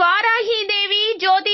இவ்வாறாகி இதை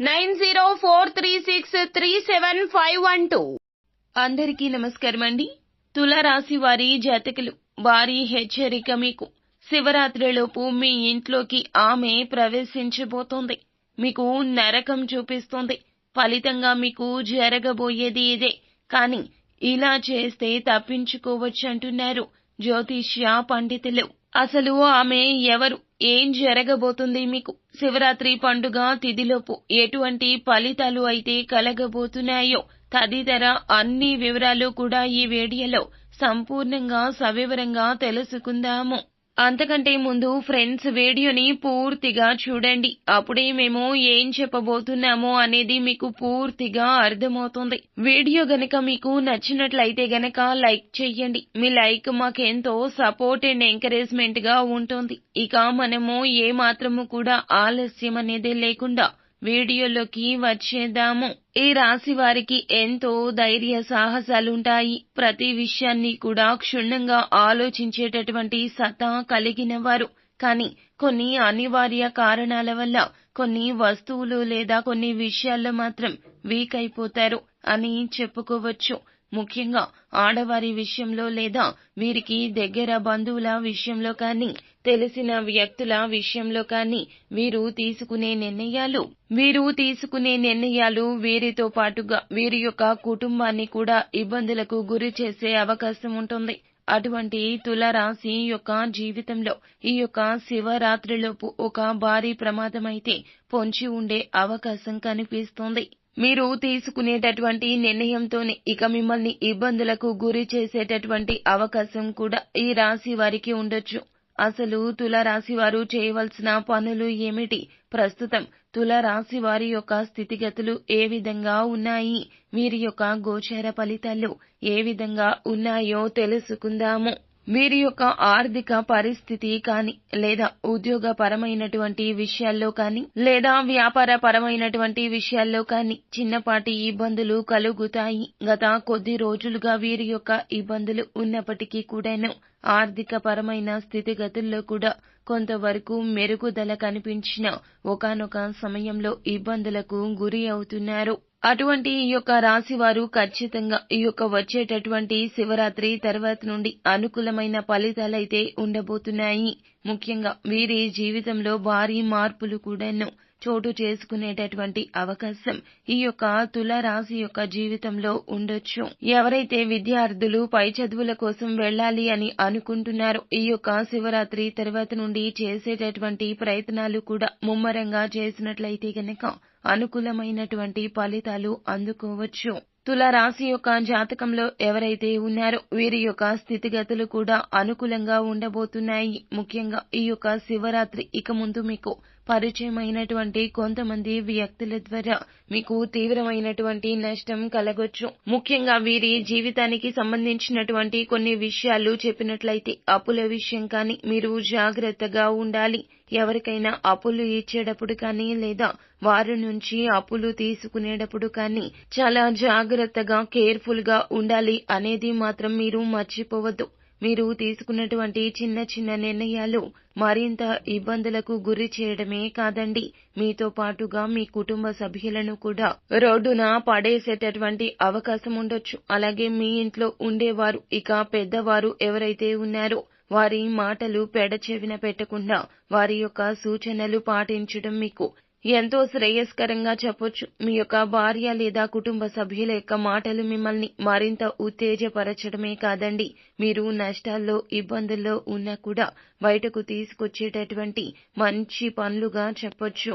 nine zero four three six three seven five one two. అందరికీ నమస్కారం అండి తులరాశి వారి జాతకులు వారి హెచ్చరిక మీకు. శివరాత్రిలోపు మీ ఇంట్లోకి ఆమె ప్రవేశించబోతోంది. మీకు నరకం చూపిస్తోంది. ఫలితంగా మీకు జరగబోయేది ఇదే. కానీ ఇలా చేస్తే తప్పించుకోవచ్చంటున్నారు జ్యోతిష్య పండితులు. అసలు ఆమె ఎవరు? ఏం జరగబోతుంది మీకు? శివరాత్రి పండుగ తిథిలోపు ఎటువంటి ఫలితాలు అయితే కలగబోతున్నాయో తదితర అన్ని వివరాలు కూడా ఈ వీడియోలో సంపూర్ణంగా సవివరంగా తెలుసుకుందాము. అంతకంటే ముందు ఫ్రెండ్స్ వీడియోని పూర్తిగా చూడండి. అప్పుడే మేము ఏం చెప్పబోతున్నామో అనేది మీకు పూర్తిగా అర్థమవుతుంది. వీడియో గనక మీకు నచ్చినట్లయితే గనక లైక్ చెయ్యండి. మీ లైక్ మాకెంతో సపోర్ట్ అండ్ ఎంకరేజ్మెంట్గా ఉంటుంది. ఇక మనము ఏ మాత్రము కూడా ఆలస్యం అనేది లేకుండా వీడియోలోకి వచ్చేద్దాము. ఈ రాశి వారికి ఎంతో ధైర్య సాహసాలుంటాయి. ప్రతి విషయాన్ని కూడా క్షుణ్ణంగా ఆలోచించేటటువంటి సత్తా కలిగిన వారు. కానీ కొన్ని అనివార్య కారణాల వల్ల కొన్ని వస్తువులు లేదా కొన్ని విషయాల్లో మాత్రం వీక్ అయిపోతారు అని చెప్పుకోవచ్చు. ముఖ్యంగా ఆడవారి విషయంలో లేదా వీరికి దగ్గర బంధువుల విషయంలో కానీ తెలిసిన వ్యక్తుల విషయంలో కానీ వీరు తీసుకునే నిర్ణయాలు వీరు తీసుకునే నిర్ణయాలు వీరితో పాటుగా వీరి యొక్క కుటుంబాన్ని కూడా ఇబ్బందులకు గురి చేసే అవకాశం ఉంటుంది. అటువంటి తులరాశి యొక్క జీవితంలో ఈ యొక్క శివరాత్రిలోపు ఒక భారీ ప్రమాదమైతే పొంచి ఉండే అవకాశం కనిపిస్తోంది. మీరు తీసుకునేటటువంటి నిర్ణయంతోనే ఇక మిమ్మల్ని ఇబ్బందులకు గురి చేసేటటువంటి అవకాశం కూడా ఈ రాశి వారికి ఉండొచ్చు. అసలు తులరాశి వారు చేయవలసిన పనులు ఏమిటి? ప్రస్తుతం తులరాశి వారి యొక్క స్థితిగతులు ఏ విధంగా ఉన్నాయి? వీరి యొక్క గోచర ఫలితాలు ఏ విధంగా ఉన్నాయో తెలుసుకుందాము. వీరి యొక్క ఆర్థిక పరిస్థితి కానీ లేదా ఉద్యోగపరమైనటువంటి విషయాల్లో కానీ లేదా వ్యాపార పరమైనటువంటి విషయాల్లో కానీ చిన్నపాటి ఇబ్బందులు కలుగుతాయి. గత కొద్ది రోజులుగా వీరి యొక్క ఇబ్బందులు ఉన్నప్పటికీ కూడాను ఆర్థిక పరమైన స్థితిగతుల్లో కూడా కొంతవరకు మెరుగుదల కనిపించిన ఒకనొక సమయంలో ఇబ్బందులకు గురి అవుతున్నారు. అటువంటి ఈ యొక్క రాశి వారు ఖచ్చితంగా ఈ యొక్క వచ్చేటటువంటి శివరాత్రి తర్వాత నుండి అనుకూలమైన ఫలితాలైతే ఉండబోతున్నాయి. ముఖ్యంగా వీరి జీవితంలో భారీ మార్పులు కూడాను చోటు చేసుకునేటటువంటి అవకాశం ఈ యొక్క తుల రాశి యొక్క జీవితంలో ఉండొచ్చు. ఎవరైతే విద్యార్థులు పై చదువుల కోసం వెళ్ళాలి అని అనుకుంటున్నారో ఈ యొక్క శివరాత్రి తర్వాత నుండి చేసేటటువంటి ప్రయత్నాలు కూడా ముమ్మరంగా చేసినట్లయితే గనక అనుకూలమైనటువంటి ఫలితాలు అందుకోవచ్చు. తులారాశి యొక్క జాతకంలో ఎవరైతే ఉన్నారో వీరి యొక్క స్థితిగతులు కూడా అనుకూలంగా ఉండబోతున్నాయి. ముఖ్యంగా ఈ యొక్క శివరాత్రి ఇక ముందు మీకు పరిచయమైనటువంటి కొంతమంది వ్యక్తుల ద్వారా మీకు తీవ్రమైనటువంటి నష్టం కలగొచ్చు. ముఖ్యంగా వీరి జీవితానికి సంబంధించినటువంటి కొన్ని విషయాలు చెప్పినట్లయితే అప్పుల విషయం కానీ మీరు జాగ్రత్తగా ఉండాలి. ఎవరికైనా అప్పులు ఇచ్చేటప్పుడు కానీ లేదా వారి నుంచి అప్పులు తీసుకునేటప్పుడు కానీ చాలా జాగ్రత్తగా కేర్ఫుల్గా ఉండాలి అనేది మాత్రం మీరు మర్చిపోవద్దు. మీరు తీసుకున్నటువంటి చిన్న చిన్న నిర్ణయాలు మరింత ఇబ్బందులకు గురి చేయడమే కాదండి. మీతో పాటుగా మీ కుటుంబ సభ్యులను కూడా రోడ్డున పడేసేటటువంటి అవకాశం ఉండొచ్చు. అలాగే మీ ఇంట్లో ఉండేవారు ఇక పెద్దవారు ఎవరైతే ఉన్నారో వారి మాటలు పెడచెవిన పెట్టకుండా వారి యొక్క సూచనలు పాటించడం మీకు ఎంతో శ్రేయస్కరంగా చెప్పొచ్చు. మీ యొక్క భార్య లేదా కుటుంబ సభ్యుల యొక్క మాటలు మిమ్మల్ని మరింత ఉత్తేజపరచడమే కాదండి. మీరు నష్టాల్లో ఇబ్బందుల్లో ఉన్నా కూడా బయటకు తీసుకొచ్చేటటువంటి మంచి పనులుగా చెప్పొచ్చు.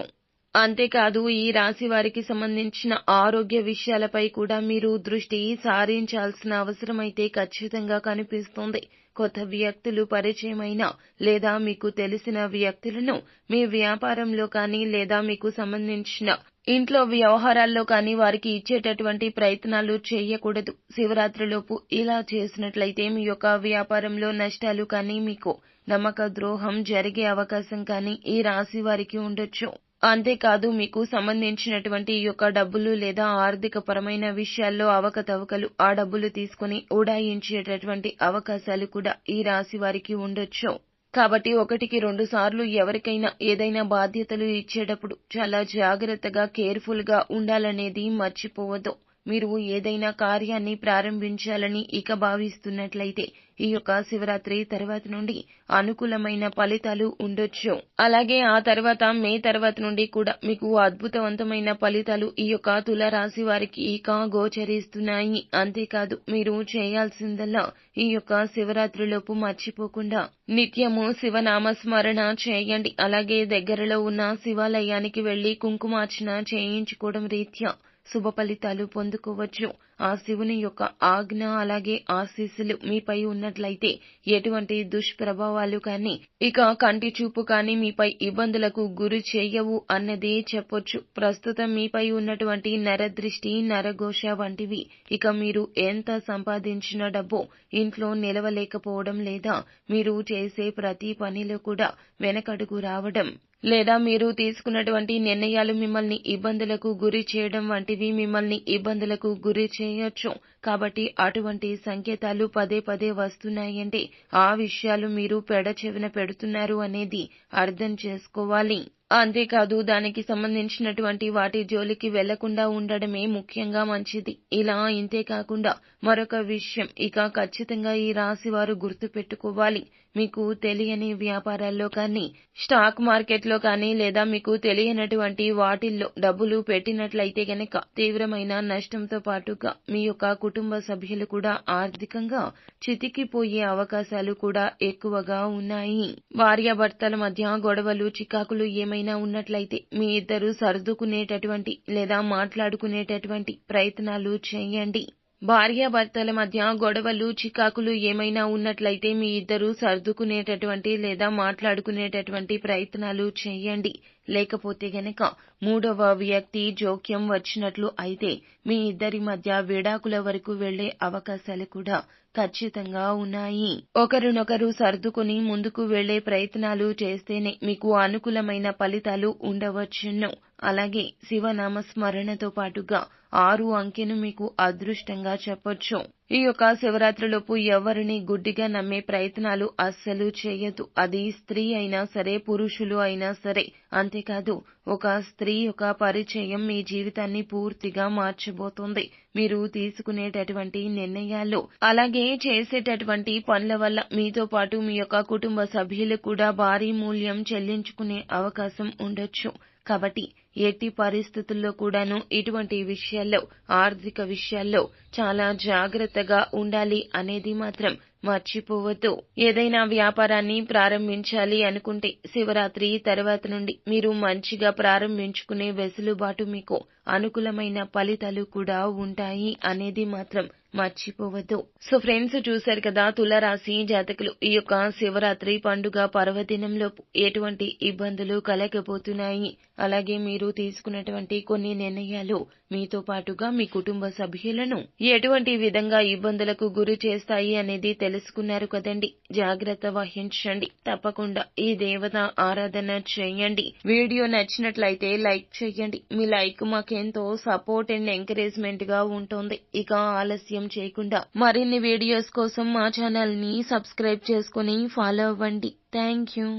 అంతేకాదు ఈ రాశి వారికి సంబంధించిన ఆరోగ్య విషయాలపై కూడా మీరు దృష్టి సారించాల్సిన అవసరమైతే ఖచ్చితంగా కనిపిస్తుంది. కొత్త వ్యక్తులు పరిచయమైన లేదా మీకు తెలిసిన వ్యక్తులను మీ వ్యాపారంలో కానీ లేదా మీకు సంబంధించిన ఇంట్లో వ్యవహారాల్లో కానీ వారికి ఇచ్చేటటువంటి ప్రయత్నాలు చేయకూడదు. శివరాత్రిలోపు ఇలా చేసినట్లయితే మీ యొక్క వ్యాపారంలో నష్టాలు కానీ మీకు నమ్మక ద్రోహం జరిగే అవకాశం కానీ ఈ రాశి వారికి ఉండొచ్చు. అంతేకాదు మీకు సంబంధించినటువంటి ఈ యొక్క డబ్బులు లేదా ఆర్థిక పరమైన విషయాల్లో అవకతవకలు ఆ డబ్బులు తీసుకుని ఉడాయించేటటువంటి అవకాశాలు కూడా ఈ రాశి వారికి ఉండొచ్చు. కాబట్టి ఒకటికి రెండు సార్లు ఎవరికైనా ఏదైనా బాధ్యతలు ఇచ్చేటప్పుడు చాలా జాగ్రత్తగా కేర్ఫుల్గా ఉండాలనేది మర్చిపోవద్దు. మీరు ఏదైనా కార్యాన్ని ప్రారంభించాలని ఇక భావిస్తున్నట్లయితే ఈ యొక్క శివరాత్రి తర్వాత నుండి అనుకూలమైన ఫలితాలు ఉండొచ్చు. అలాగే ఆ తర్వాత మే తర్వాత నుండి కూడా మీకు అద్భుతవంతమైన ఫలితాలు ఈ యొక్క తులరాశి వారికి ఇక గోచరిస్తున్నాయి అంతేకాదు మీరు చేయాల్సిందల్లా ఈ యొక్క శివరాత్రిలోపు మర్చిపోకుండా నిత్యము శివనామస్మరణ చేయండి. అలాగే దగ్గరలో ఉన్న శివాలయానికి వెళ్ళి కుంకుమార్చన చేయించుకోవడం రీత్యా శుభ ఫలితాలు పొందుకోవచ్చు. ఆ శివుని యొక్క ఆజ్ఞ అలాగే ఆశీస్సులు మీపై ఉన్నట్లయితే ఎటువంటి దుష్ప్రభావాలు కానీ ఇక కంటి చూపు కానీ మీపై ఇబ్బందులకు గురి చేయవు అన్నదే చెప్పొచ్చు. ప్రస్తుతం మీపై ఉన్నటువంటి నరదృష్టి నరఘోష వంటివి ఇక మీరు ఎంత సంపాదించిన డబ్బు ఇంట్లో నిలవలేకపోవడం లేదా మీరు చేసే ప్రతి పనిలో కూడా వెనకడుగు రావడం లేదా మీరు తీసుకున్నటువంటి నిర్ణయాలు మిమ్మల్ని ఇబ్బందులకు గురి చేయడం వంటివి మిమ్మల్ని ఇబ్బందులకు గురి చేయొచ్చు. కాబట్టి అటువంటి సంకేతాలు పదే పదే వస్తున్నాయంటే ఆ విషయాలు మీరు పెడచెవిన పెడుతున్నారు అనేది అర్థం చేసుకోవాలి. అంతేకాదు దానికి సంబంధించినటువంటి వాటి జోలికి వెళ్ళకుండా ఉండడమే ముఖ్యంగా మంచిది. ఇలా ఇంతే కాకుండా మరొక విషయం ఇక ఖచ్చితంగా ఈ రాశి వారు గుర్తు పెట్టుకోవాలి మీకు తెలియని వ్యాపారాల్లో కానీ స్టాక్ మార్కెట్లో కానీ లేదా మీకు తెలియనటువంటి వాటిల్లో డబ్బులు పెట్టినట్లయితే గనక తీవ్రమైన నష్టంతో పాటుగా మీ యొక్క కుటుంబ సభ్యులు కూడా ఆర్థికంగా చితికిపోయే అవకాశాలు కూడా ఎక్కువగా ఉన్నాయి. భార్యాభర్తల మధ్య గొడవలు చికాకులు ఏమైనా ఉన్నట్లయితే మీ ఇద్దరు సర్దుకునేటటువంటి లేదా మాట్లాడుకునేటటువంటి ప్రయత్నాలు చేయండి. భార్యాభర్తల మధ్య గొడవలు చికాకులు ఏమైనా ఉన్నట్లయితే మీ ఇద్దరు సర్దుకునేటటువంటి లేదా మాట్లాడుకునేటటువంటి ప్రయత్నాలు చేయండి. లేకపోతే గనక మూడవ వ్యక్తి జోక్యం వచ్చినట్లు అయితే మీ ఇద్దరి మధ్య విడాకుల వరకు వెళ్ళే అవకాశాలు కూడా ఖచ్చితంగా ఉన్నాయి. ఒకరినొకరు సర్దుకుని ముందుకు వెళ్ళే ప్రయత్నాలు చేస్తేనే మీకు అనుకూలమైన ఫలితాలు ఉండవచ్చును. అలాగే శివనామ స్మరణతో పాటుగా ఆరు అంకెను మీకు అదృష్టంగా చెప్పొచ్చు. ఈ యొక్క శివరాత్రిలోపు ఎవరిని గుడ్డిగా నమ్మే ప్రయత్నాలు అస్సలు చేయదు. అది స్త్రీ అయినా సరే పురుషులు అయినా సరే అంతేకాదు ఒక స్త్రీ యొక్క పరిచయం మీ జీవితాన్ని పూర్తిగా మార్చబోతుంది. మీరు తీసుకునేటటువంటి నిర్ణయాలు అలాగే చేసేటటువంటి పనుల వల్ల మీతో పాటు మీ యొక్క కుటుంబ సభ్యులు కూడా భారీ మూల్యం చెల్లించుకునే అవకాశం ఉండొచ్చు. కాబట్టి ఎట్టి పరిస్థితుల్లో కూడాను ఇటువంటి విషయాల్లో ఆర్థిక విషయాల్లో చాలా జాగ్రత్తగా ఉండాలి అనేది మాత్రం మర్చిపోవద్దు. ఏదైనా వ్యాపారాన్ని ప్రారంభించాలి అనుకుంటే శివరాత్రి తర్వాత నుండి మీరు మంచిగా ప్రారంభించుకునే వెసులుబాటు మీకు అనుకూలమైన ఫలితాలు కూడా ఉంటాయి అనేది మాత్రం మర్చిపోవద్దు. సో ఫ్రెండ్స్ చూశారు కదా తులరాశి జాతకులు ఈ యొక్క శివరాత్రి పండుగ పర్వదినంలో ఎటువంటి ఇబ్బందులు కలగబోతున్నాయి? అలాగే మీరు తీసుకున్నటువంటి కొన్ని నిర్ణయాలు మీతో పాటుగా మీ కుటుంబ సభ్యులను ఎటువంటి విధంగా ఇబ్బందులకు గురి చేస్తాయి అనేది తెలుసుకున్నారు కదండి. జాగ్రత్త వహించండి. తప్పకుండా ఈ దేవత ఆరాధన చేయండి. వీడియో నచ్చినట్లయితే లైక్ చేయండి. మీ లైక్ మాకెంతో సపోర్ట్ అండ్ ఎంకరేజ్మెంట్గా ఉంటుంది. ఇక ఆలస్యం చేయకుండా మరిన్ని వీడియోస్ కోసం మా ఛానల్ని సబ్స్క్రైబ్ చేసుకుని ఫాలో అవ్వండి. Thank you.